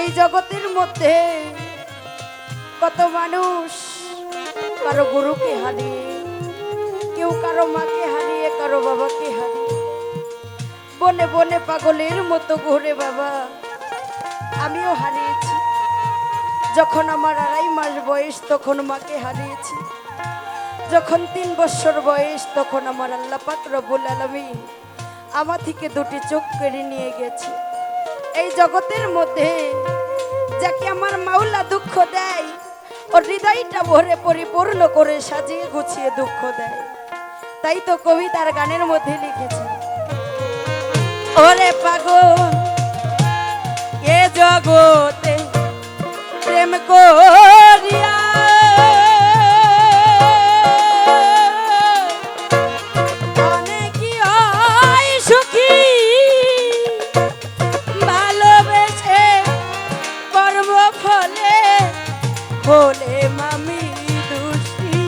এই জগতের মধ্যে কত মানুষ, কারও গুরুকে হারিয়ে, কেউ কারও মাকে হারিয়ে, কারও বাবাকে হারিয়ে। বনে বনে পাগলের মতো ঘুরে বাবা, আমিও হারিয়েছি। যখন আমার আড়াই মাস বয়স, তখন মাকে হারিয়েছি। যখন তিন বছর বয়স, তখন আমার আল্লাহ পাক রব্বুল আলমিন আমার থেকে দুটি চোখ কেড়ে নিয়ে গেছে। এই জগতের মধ্যে যাকে আমার মাওলা দুঃখ দেয়, ওর হৃদয়টা ভরে পরিপূর্ণ করে সাজিয়ে গুছিয়ে দুঃখ দেয়। তাই তো কবি তার গানের মধ্যে লিখেছে, ওরে পাগল, এ জগতে প্রেম করিয়া হলে মামি দোষী।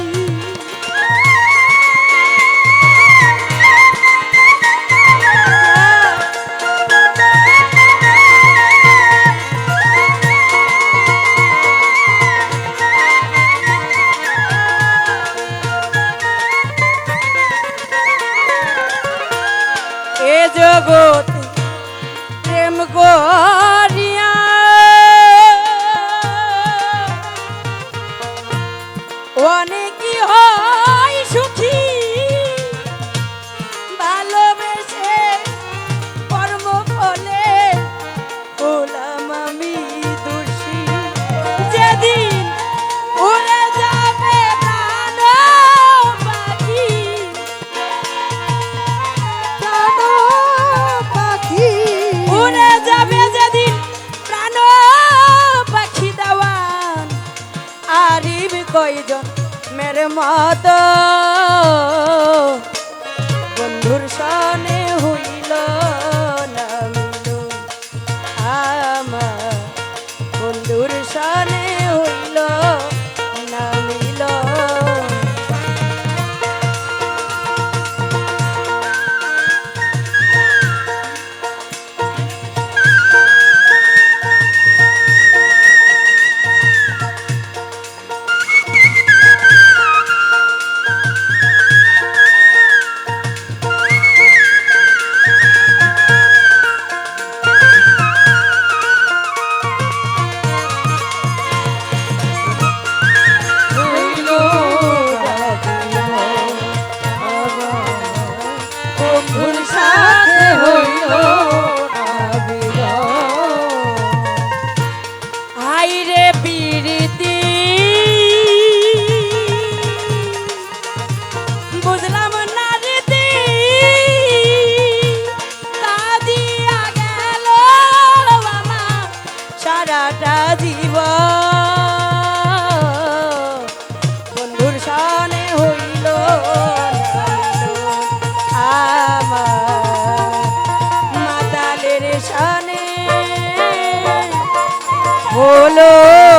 এ জগতে প্রেম করিয়া অনেকই হয় সুখী? ভালোবেসে কর্ম ফলে হলাম আমি দোষী। যেদিন উড়ে যাবে প্রাণ পাখি পাখি। উড়ে যাবে যেদিন প্রাণ কয়জন মেরে মত। বন্ধুর সনে হইল না আমার বন্ধুর সনে Não.